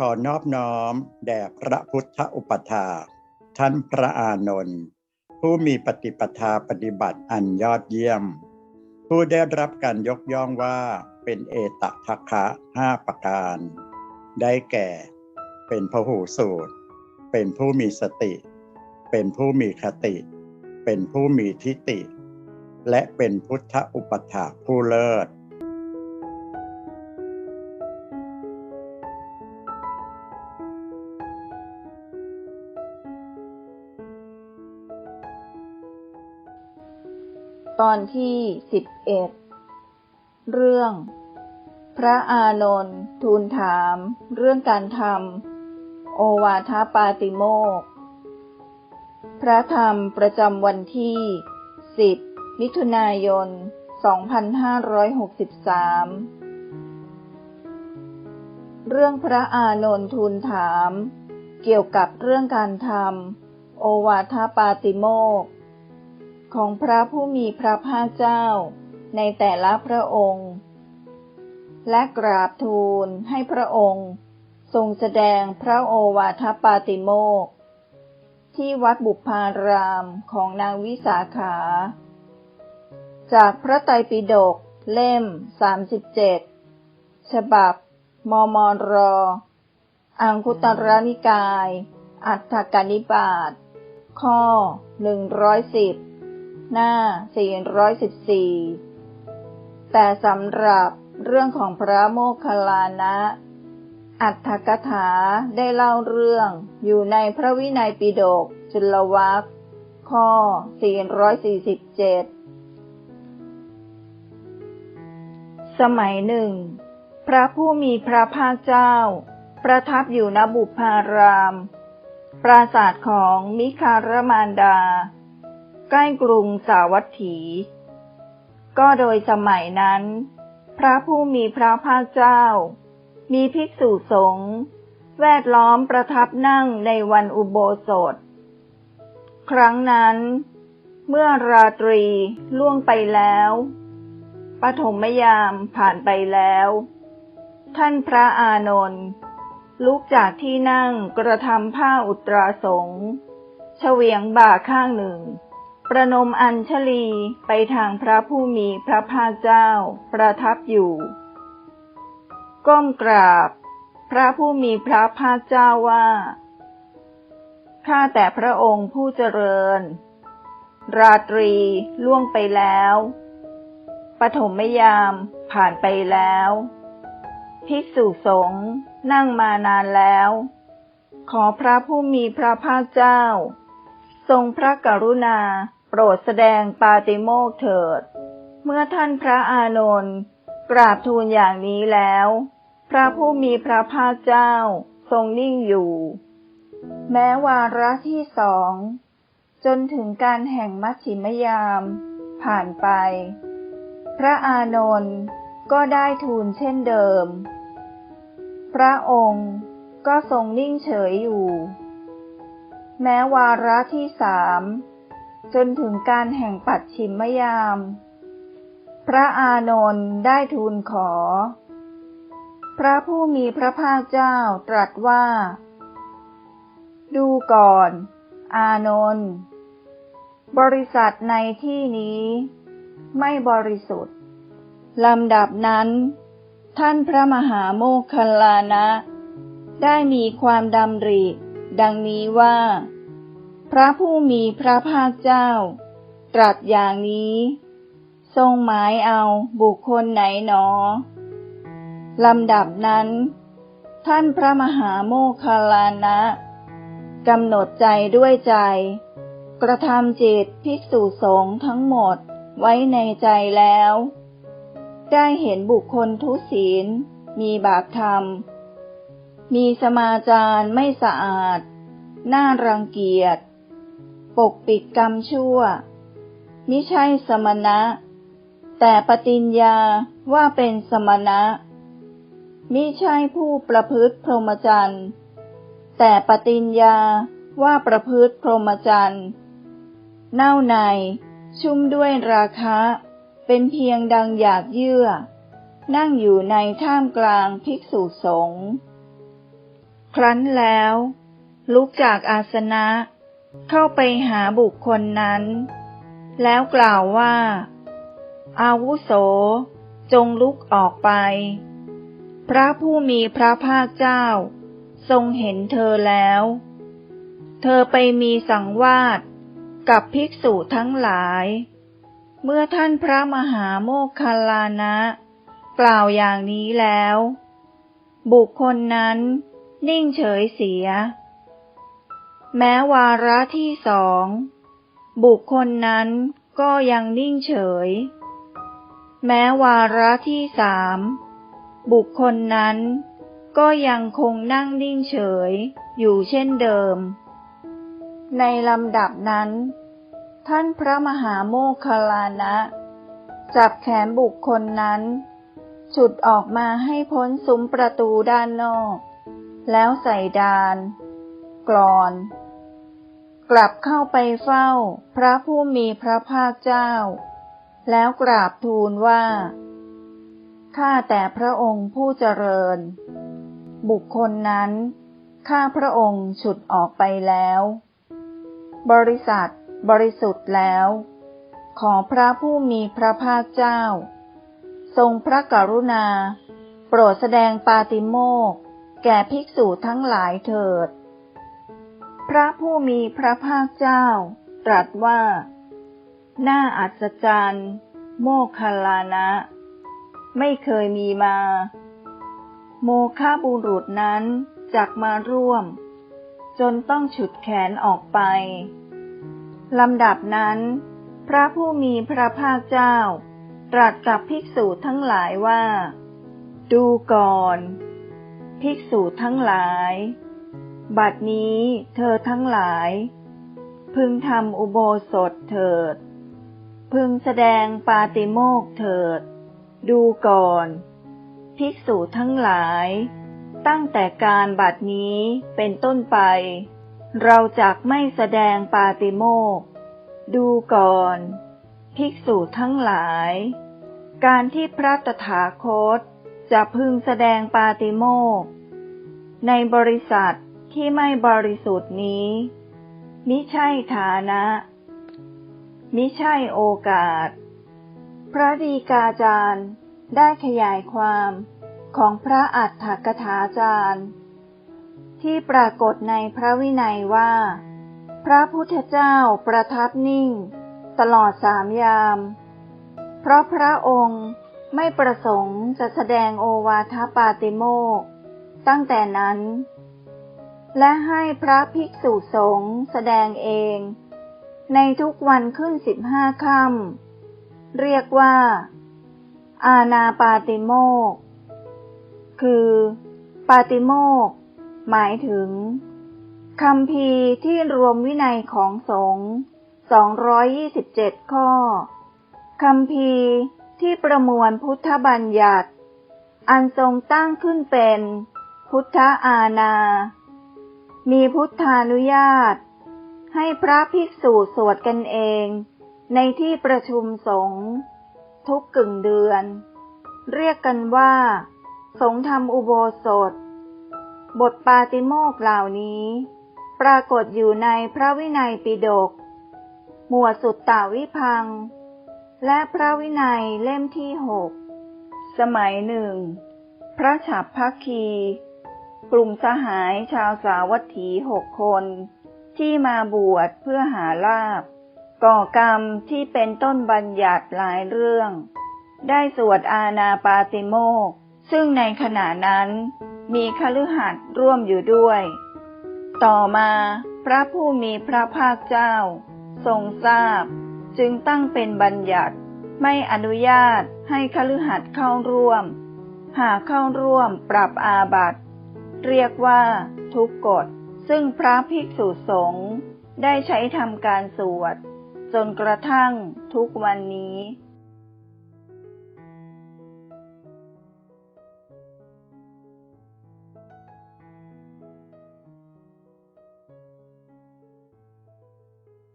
ขอนอบน้อม แด่พระพุทธอุปถาท่านพระอานนท์ผู้มีปฏิปทาปฏิบัติอันยอดเยี่ยม ผู้ได้รับการยกย่องว่าเป็นเอตทัคคะห้าประการ ได้แก่ เป็นพหูสูตร เป็นผู้มีสติ เป็นผู้มีคติ เป็นผู้มีทิฏฐิและเป็นพุทธอุปถาผู้เลิศ ตอนที่สิบเอ็ดเรื่อง พระอานนท์ทูลถาม เรื่องการทำโอวาทปาติโมก พระธรรมประจำวันที่สิบมิถุนายน 2563 เรื่องพระอานนท์ทูลถาม เกี่ยวกับเรื่องการทำโอวาทปาติโมก ของพระผู้มีพระภาคเจ้า ในแต่ละพระองค์ และกราบทูลให้พระองค์ทรงแสดงพระโอวาทปาติโมกข์ที่วัดบุพารามของนางวิสาขา จากพระไตรปิฎกเล่ม 37 ฉบับ มมรอังคุตรนิกาย อัฏฐกนิบาตข้อ 110 หน้า 414 แต่สำหรับเรื่องของพระโมคคัลลานะ อัฏฐกถาได้เล่าเรื่องอยู่ในพระวินัยปิฎกจุลวัคข้อ 447 สมัยหนึ่ง พระผู้มีพระภาคเจ้า ประทับอยู่ณบุพาราม ปราสาทของมิคารมานดา ใกล้กรุงสาวัตถี ก็โดยสมัยนั้น พระผู้มีพระภาคเจ้า มีภิกษุสงฆ์แวดล้อมประทับนั่งในวันอุโบสถ ครั้งนั้น เมื่อราตรีล่วงไปแล้วปฐมยามผ่านไปแล้ว ท่านพระอานนท์ลุกจากที่นั่งกระทำผ้าอุตราสงฆ์เฉวียงบ่าข้างหนึ่ง ประนมอัญชลีไปทางพระผู้มีพระภาคเจ้า ประทับอยู่ ก้มกราบ พระผู้มีพระภาคเจ้าว่าข้าแต่พระองค์ผู้เจริญ ราตรีล่วงไปแล้ว ปฐมยามผ่านไปแล้ว ภิกษุสงฆ์นั่งมานานแล้ว ขอพระผู้มีพระภาคเจ้า ทรงพระกรุณา ปรดแสดงปาติโมกข์เถิด เมื่อท่านพระอานนท์กราบทูลอย่างนี้แล้ว พระผู้มีพระภาคเจ้าทรงนิ่งอยู่ แม้วาระที่สองจนถึงการแห่งมัชชิมยาม ผ่านไป พระอานนท์ก็ได้ทูลเช่นเดิม พระองค์ก็ทรงนิ่งเฉยอยู่ แม้วาระที่สาม จนถึงการแห่งปัดชิมยาม พระอานนท์ได้ทูลขอ พระผู้มีพระภาคเจ้าตรัสว่า ดูก่อน อานนท์บริษัทในที่นี้ ไม่บริสุทธิ์ลำดับนั้น ท่านพระมหาโมคคลานะ ได้มีความดำริ ดังนี้ว่า พระผู้มีพระภาคเจ้า ตรัสอย่างนี้ ทรงหมายเอาบุคคลไหนหนอลำดับนั้น ท่านพระมหาโมคคลลานะกำหนดใจด้วยใจ กระทำจิตภิกษุสงฆ์ทั้งหมดไว้ในใจแล้ว ได้เห็นบุคคลทุศีล มีบาปธรรม มีสมาจารไม่สะอาด น่ารังเกียจ ปกปิดกรรมชั่ว มิใช่สมณะ แต่ปฏิญญาว่าเป็นสมณะ มิใช่ผู้ประพฤติพรหมจรรย์ แต่ปฏิญญาว่าประพฤติพรหมจรรย์ เน่าใน ชุ่มด้วยราคะ เป็นเพียงดังหยาดเยื่อ นั่งอยู่ในท่ามกลางภิกษุสงฆ์ ครั้นแล้ว ลุกจากอาสนะ เข้าไปหาบุคคลนั้น แล้วกล่าวว่า อาวุโส จงลุกออกไป พระผู้มีพระภาคเจ้า ทรงเห็นเธอแล้ว เธอไปมีสังวาสกับภิกษุทั้งหลาย เมื่อท่านพระมหาโมคคัลลานะ กล่าวอย่างนี้แล้ว บุคคลนั้นนิ่งเฉยเสีย แม้วาระที่สอง บุคคลนั้นก็ยังนิ่งเฉย แม้วาระที่สามบุคคลนั้นก็ยังคงนั่งนิ่งเฉยอยู่เช่นเดิม ในลำดับนั้น ท่านพระมหาโมคคลานะ จับแขนบุคคลนั้น ฉุดออกมาให้พ้นซุ้มประตูด้านนอก แล้วใส่ดาน กรอน กลับเข้าไปเฝ้าพระผู้มีพระภาคเจ้า แล้วกราบทูลว่า ข้าแต่พระองค์ผู้เจริญ บุคคลนั้น ข้าพระองค์ฉุดออกไปแล้ว บริษัทบริสุทธิ์แล้ว ขอพระผู้มีพระภาคเจ้า ทรงพระกรุณา โปรดแสดงปาติโมกข์แก่ภิกษุทั้งหลายเถิด พระผู้มีพระภาคเจ้า ตรัสว่า น่าอัศจรรย์ โมคคัลลานะ ไม่เคยมีมา โมฆะบุรุษนั้นจักมาร่วม จนต้องฉุดแขนออกไป ลำดับนั้น พระผู้มีพระภาคเจ้า ตรัสกับภิกษุทั้งหลายว่า ดูก่อน ภิกษุทั้งหลาย บัดนี้เธอทั้งหลาย พึงทำอุโบสถเถิด พึงแสดงปาติโมกเถิด ดูก่อน ภิกษุทั้งหลาย ตั้งแต่การบัดนี้เป็นต้นไป เราจักไม่แสดงปาติโมกดูก่อน ภิกษุทั้งหลาย การที่พระตถาคตจะพึงแสดงปาติโมกในบริษัท ที่ไม่บริสุทธิ์นี้ มิใช่ฐานะ มิใช่โอกาส พระดีกาจารย์ได้ขยายความของพระอัฏฐกถาจารย์ ที่ปรากฏในพระวินัยว่า พระพุทธเจ้าประทับนิ่ง ตลอดสามยาม เพราะพระองค์ไม่ประสงค์จะแสดงโอวาทปาติโมกตั้งแต่นั้น และให้พระภิกษุสงฆ์แสดงเอง ในทุกวันขึ้นสิบห้าค่ำเรียกว่า อาณาปาติโมก คือ ปาติโมก หมายถึงคำพีที่รวมวินัยของสงฆ์227 ข้อคำพีที่ประมวลพุทธบัญญัติ อันทรงตั้งขึ้นเป็น พุทธอาณา มีพุทธานุญาต ให้พระภิกษุสวดกันเอง ในที่ประชุมสงฆ์ทุกกึ่งเดือน เรียกกันว่า สงฆ์ธรรมอุโบสถ บทปาติโมกเหล่านี้ ปรากฏอยู่ในพระวินัยปิฎกหมวดสุตตาวิพัง และพระวินัยเล่มที่หกสมัยหนึ่ง พระฉับพักคี กลุ่มสหายชาวสาวัตถีหกคน ที่มาบวชเพื่อหาลาบก่อกรรมที่เป็นต้นบัญญัติหลายเรื่อง ได้สวดอาณาปาติโมกซึ่งในขณะนั้นมีคฤหัสถ์ร่วมอยู่ด้วย ต่อมาพระผู้มีพระภาคเจ้า ทรงทราบ จึงตั้งเป็นบัญญัติไม่อนุญาตให้คฤหัสถ์เข้าร่วม หากเข้าร่วมปรับอาบัติ เรียกว่า ทุกกฎ ซึ่งพระภิกษุสงฆ์ได้ใช้ทำการสวด จนกระทั่งทุกวันนี้